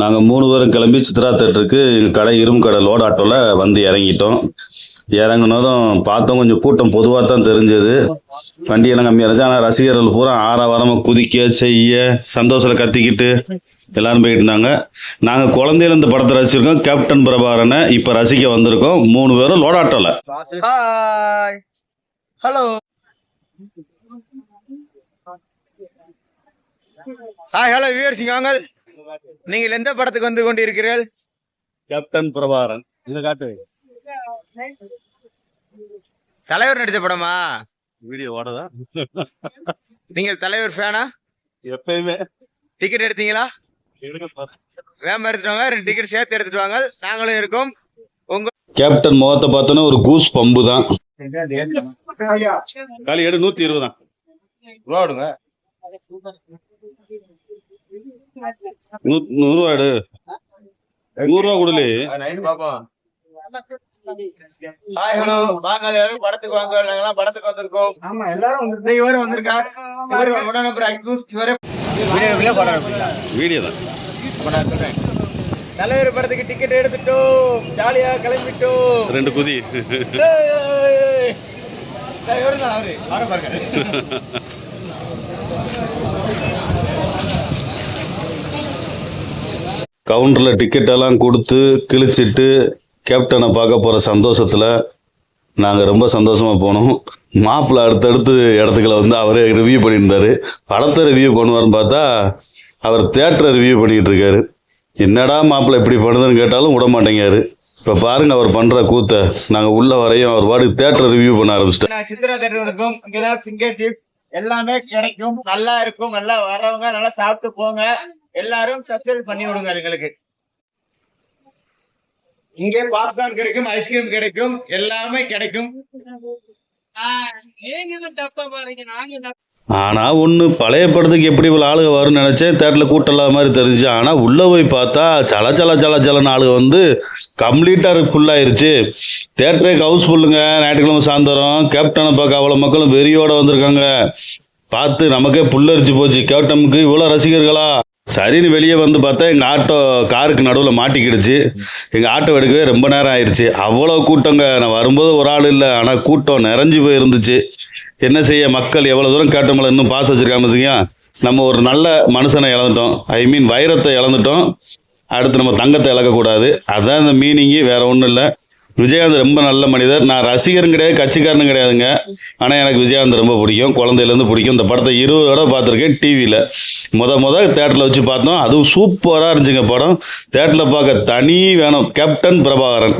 நாங்கள் மூணு பேரும் கிளம்பி சித்ரா தேட்டருக்கு எங்கள் கடை இரும்பு கடை லோட் ஆட்டோவில் வந்து இறங்கிட்டோம். இறங்குனதும் பார்த்தோம் கொஞ்சம் கூட்டம் பொதுவாக தான் தெரிஞ்சது. வண்டியெல்லாம் கம்மியாக இருந்துச்சு. ஆனால் ரசிகர்கள் பூரா ஆரவாரமாக குதிக்க செய்ய சந்தோஷத்தில் கத்திக்கிட்டு எல்லாரும் போயிட்டு இருந்தாங்க. நாங்கள் குழந்தையில இந்த படத்தை ரசிச்சிருக்கோம். கேப்டன் பிரபாரனை இப்போ ரசிக்க வந்திருக்கோம். மூணு பேரும் லோட் ஹலோ ஹாய் ஹலோ வியூவர்ஸ் வாங்கள் நீங்கள் எந்த படத்துக்கு வந்து கொண்டிருக்கிறீர்கள்? கேப்டன் பிரபாகரன். இதை காட்டு. தலைவர் நடித்த படமா? வீடியோ ஓடதா? நீங்கள் தலைவர் ஃபேனா? எப்பயுமே. டிக்கெட் எடுத்தீங்களா? வேமா எடுத்துட்டு வாங்க. ரெண்டு டிக்கெட் சேர்த்து எடுத்துட்டு வாங்க. நாங்களும் இருக்கோம். உங்க கேப்டன் முகத்தை பார்த்தோன்னா ஒரு கூஸ் பம்பு தான். காலி எடு நூற்றி இருபது தான் நூ- நூறுரூவா எடு நூறுரூவா கொடுலே. பாப்போம். ஹாய் ஹலோ வாங்க எல்லாரும் படத்துக்கு வாங்க. நாங்கெல்லாம் படத்துக்கு வந்திருக்கோம். ஆமா எல்லாரும் வந்து இந்த இவரு உடனே அப்புறம் அக்யூஸ் இவரு வீடியோக்குள்ளே படம் எடுப்பீங்களா வீடியோ. தான் அப்ப நான் சொல்றேன். தலைவர் படத்துக்கு டிக்கெட் எடுத்துட்டோம். ஜாலியா கிளம்பிட்டோம். ரெண்டு குதி. அவரு. அவரை பாருங்க. கவுண்டரில் டிக்கெட்டெல்லாம் கொடுத்து கிழிச்சிட்டு கேப்டனை பார்க்க போகிற சந்தோஷத்தில் நாங்கள் ரொம்ப சந்தோஷமாக போனோம். மாப்பிள்ளை அடுத்தடுத்து இடத்துக்குள்ள வந்து அவரே ரிவ்யூ பண்ணியிருந்தாரு. படத்தை ரிவ்யூ பண்ணுவார்னு பார்த்தா அவர் தேட்டரை ரிவ்யூ பண்ணிகிட்டு இருக்காரு என்னடா மாப்பிள்ளை இப்படி பண்ணுதுன்னு கேட்டாலும் விட மாட்டேங்காரு இப்போ பாருங்க அவர் பண்ணுற கூத்தை. நாங்கள் உள்ள வரையும் அவர் பாடு தேட்டர் ரிவ்யூ பண்ண ஆரம்பிச்சிட்டேன் சித்ரா தேட்டர் இருக்கும் இங்கதான் ஃபிங்கர் டிப் எல்லாமே கிடைக்கும். நல்லா இருக்கும். நல்லா வரவங்க நல்லா சாப்பிட்டு போங்க. எல்லாரும் சப்ஸ்கிரைப் பண்ணி விடுங்க அதுங்களுக்கு. இங்கே பாப்கார்ன் கிடைக்கும் ஐஸ்கிரீம் கிடைக்கும் எல்லாமே கிடைக்கும். நீங்க தப்பா பாருங்க நாங்க ஆனால் ஒன்று பழைய படத்துக்கு எப்படி இவ்வளோ ஆளுக வரும்னு நினச்சேன். தேட்டரில் கூட்டம் இல்லாத மாதிரி தெரிஞ்சு ஆனால் உள்ளே போய் பார்த்தா சல சல சல சலன்னு ஆளுக வந்து கம்ப்ளீட்டாக ஃபுல்லாயிருச்சு தேட்டரே ஹவுஸ் ஃபுல்லுங்க ஞாயிற்றுக்கிழமை சாயந்தரம் கேப்டனை பார்க்க அவ்வளோ மக்களும் வெறியோடு வந்திருக்காங்க. பார்த்து நமக்கே புல்லரிச்சு போச்சு. கேப்டனுக்கு இவ்வளோ ரசிகர்களா? சரின்னு வெளியே வந்து பார்த்தா எங்கள் ஆட்டோ காருக்கு நடுவில் மாட்டிக்கிடுச்சு. எங்கள் ஆட்டோ எடுக்கவே ரொம்ப நேரம் ஆயிடுச்சு அவ்வளோ கூட்டங்க. நான் வரும்போது ஒரு ஆள் இல்லை. ஆனால் கூட்டம் நிறைஞ்சு போயிருந்துச்சு. என்ன செய்ய? மக்கள் எவ்வளோ தூரம் கேட்டோம்ல இன்னும் பாஸ் வச்சுருக்காங்க பார்த்தீங்க நம்ம ஒரு நல்ல மனுஷனை இழந்துட்டோம். ஐ மீன் வைரத்தை இழந்துட்டோம். அடுத்து நம்ம தங்கத்தை இழக்கக்கூடாது. அதுதான் இந்த மீனிங்கு வேற ஒன்றும் இல்லை. விஜயகாந்த் ரொம்ப நல்ல மனிதர். நான் ரசிகரும் கிடையாது கட்சிக்காரனும் கிடையாதுங்க. ஆனால் எனக்கு விஜயகாந்த் ரொம்ப பிடிக்கும். குழந்தையிலேருந்து பிடிக்கும். இந்த படத்தை இருபது தடவை பார்த்துருக்கேன் டிவியில். முத முத தேட்டரில் வச்சு பார்த்தோம். அதுவும் சூப்பராக இருந்துச்சுங்க படம். தேட்டரில் பார்க்க தனி வேணும். கேப்டன் பிரபாகரன்.